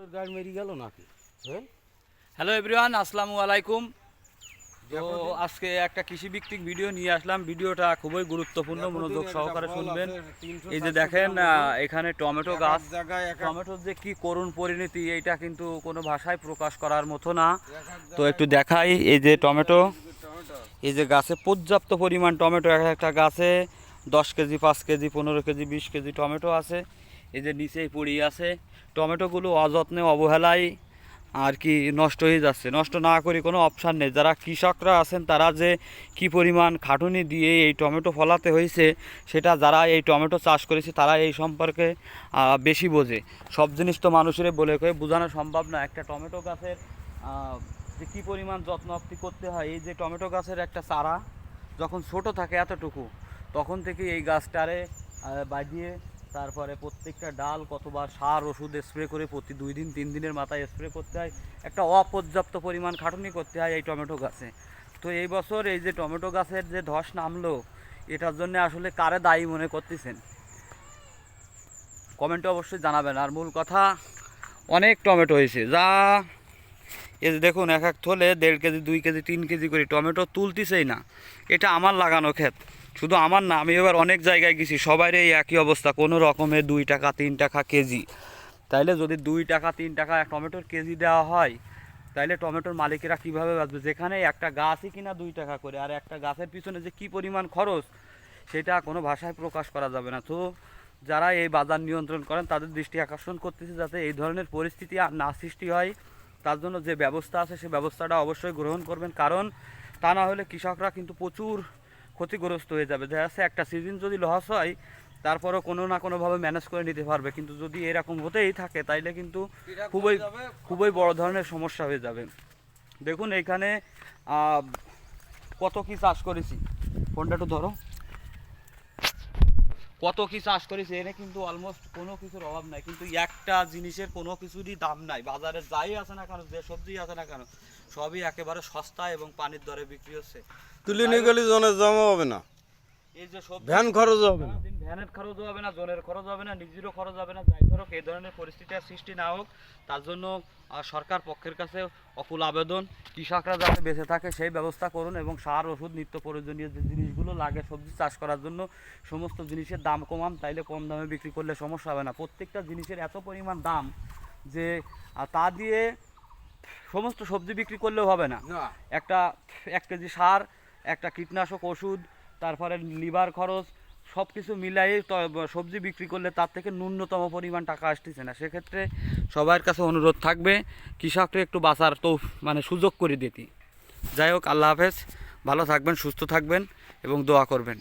ফুলের গাড়ি মেরে গেল নাকি? হ্যাঁ? হ্যালো এভরিওয়ান আসসালামু আলাইকুম। তো আজকে একটা কৃষি ভিত্তিক ভিডিও নিয়ে আসলাম। ভিডিওটা খুবই গুরুত্বপূর্ণ মনোযোগ সহকারে শুনবেন। এই যে দেখেন এখানে টমেটো গাছ। টমেটোর যে কি করুণ পরিণতি এইটা কিন্তু কোনো ভাষায় প্রকাশ করার মতো না। তো একটু দেখাই এই যে টমেটো। এই যে গাছে পর্যাপ্ত পরিমাণ টমেটো এক একটা গাছে দশ কেজি পাঁচ কেজি পনেরো কেজি বিশ কেজি টমেটো আছে। এই যে নিচেই পড়িয়ে আছে। টমেটোগুলো অযত্নে অবহেলায় আর কি নষ্ট হয়ে যাচ্ছে। নষ্ট না করে কোনো অপশান নেই। যারা কৃষকরা আছেন, তারা যে কি পরিমাণ খাটুনি দিয়ে এই টমেটো ফলাতে হয়েছে, সেটা যারা এই টমেটো চাষ করেছে, তারা এই সম্পর্কে বেশি বোঝে। সব জিনিস তো মানুষের বলে কয়ে বোঝানো সম্ভব না। একটা টমেটো গাছের যে কী পরিমাণ যত্ন আপ্তি করতে হয়, এই যে টমেটো গাছের একটা চারা যখন ছোট থাকে এতটুকু, তখন থেকে এই গাছটারে বাজিয়ে তারপরে প্রত্যেকটা ডাল কতবার সার, ওষুধ স্প্রে করে প্রতি দুই দিন, তিন দিনের মাথায় স্প্রে করতে হয়। একটা অপর্যাপ্ত পরিমাণ খাটুনি করতে হয় এই টমেটো গাছে। তো এই বছর এই যে টমেটো গাছের যে ধস নামলো, এটার জন্য আসলে কারে দায়ী মনে করতেছেন? কমেন্টে অবশ্যই জানাবেন। আর মূল কথা, অনেক টমেটো হয়েছে। যা এই যে দেখুন, এক এক থলে দেড় কেজি, দুই কেজি, তিন কেজি করে টমেটো তুলতেছেই না। এটা আমার লাগানো ক্ষেত। শুধু আমার না, আমি এবার অনেক জায়গায় গেছি সবার এই একই অবস্থা, কোনো রকমে দুই টাকা, তিন টাকা কেজি। তাইলে যদি দুই টাকা, তিন টাকা টমেটোর কেজি দেওয়া হয়, তাইলে টমেটোর মালিকেরা কীভাবে বাঁচবে? যেখানে একটা গাছই কিনা দুই টাকা করে, আর একটা গাছের পিছনে যে কী পরিমাণ খরচ, সেটা কোনো ভাষায় প্রকাশ করা যাবে না। তো যারা এই বাজার নিয়ন্ত্রণ করেন, তাদের দৃষ্টি আকর্ষণ করতেছে যাতে এই ধরনের পরিস্থিতি আর না সৃষ্টি হয়। তার জন্য যে ব্যবস্থা আছে, সে ব্যবস্থাটা অবশ্যই গ্রহণ করবেন। কারণ তা না হলে কৃষকরা কিন্তু প্রচুর ক্ষতিগ্রস্ত হয়ে যাবে। দেখা যাচ্ছে একটা সিজন যদি লস হয় তারপরও কোনো না কোনোভাবে ম্যানেজ করে নিতে পারবে। কিন্তু যদি এরকম হতেই থাকে তাইলে কিন্তু খুবই খুবই বড় ধরনের সমস্যা হয়ে যাবে। দেখুন এইখানে কত কি চাষ করেছি? ফোনটা একটু ধরো। কত কি চাষ করেছে, এনে কিন্তু অলমোস্ট কোনো কিছুর অভাব নাই। কিন্তু একটা জিনিসের কোনো কিছুরই দাম নাই। বাজারে যাই আছে না কেন, যে সবজি আছে না কেন, সবই একেবারে সস্তা এবং পানির দরে বিক্রি হচ্ছে। তুলে নিয়ে গেলে জনের জমা হবে না। এই যে ভ্যান খরচ হবে না। ভ্যানের খরচ হবে না জনের খরচ হবে না নিজেরও খরচ হবে না যাই ধরো এই ধরনের পরিস্থিতি আর সৃষ্টি না হোক তার জন্য সরকার পক্ষের কাছে অকুল আবেদন। কৃষকরা যাতে বেঁচে থাকে সেই ব্যবস্থা করুন এবং সার ওষুধ নিত্য প্রয়োজনীয় যে জিনিসগুলো লাগে সবজি চাষ করার জন্য সমস্ত জিনিসের দাম কমান তাইলে কম দামে বিক্রি করলে সমস্যা হবে না। প্রত্যেকটা জিনিসের এত পরিমাণ দাম যে তা দিয়ে সমস্ত সবজি বিক্রি করলেও হবে না। একটা এক কেজি সার একটা কীটনাশক ওষুধ তারপরে লিভার খরচ সব কিছু মিলাই সবজি বিক্রি করলে তার থেকে ন্যূনতম পরিমাণ টাকা আসতেছে না। সেক্ষেত্রে সবার কাছে অনুরোধ থাকবে, কৃষককে একটু বাঁচার তো মানে সুযোগ করে দিতি। যাই হোক, আল্লাহ হাফেজ। ভালো থাকবেন, সুস্থ থাকবেন এবং দোয়া করবেন।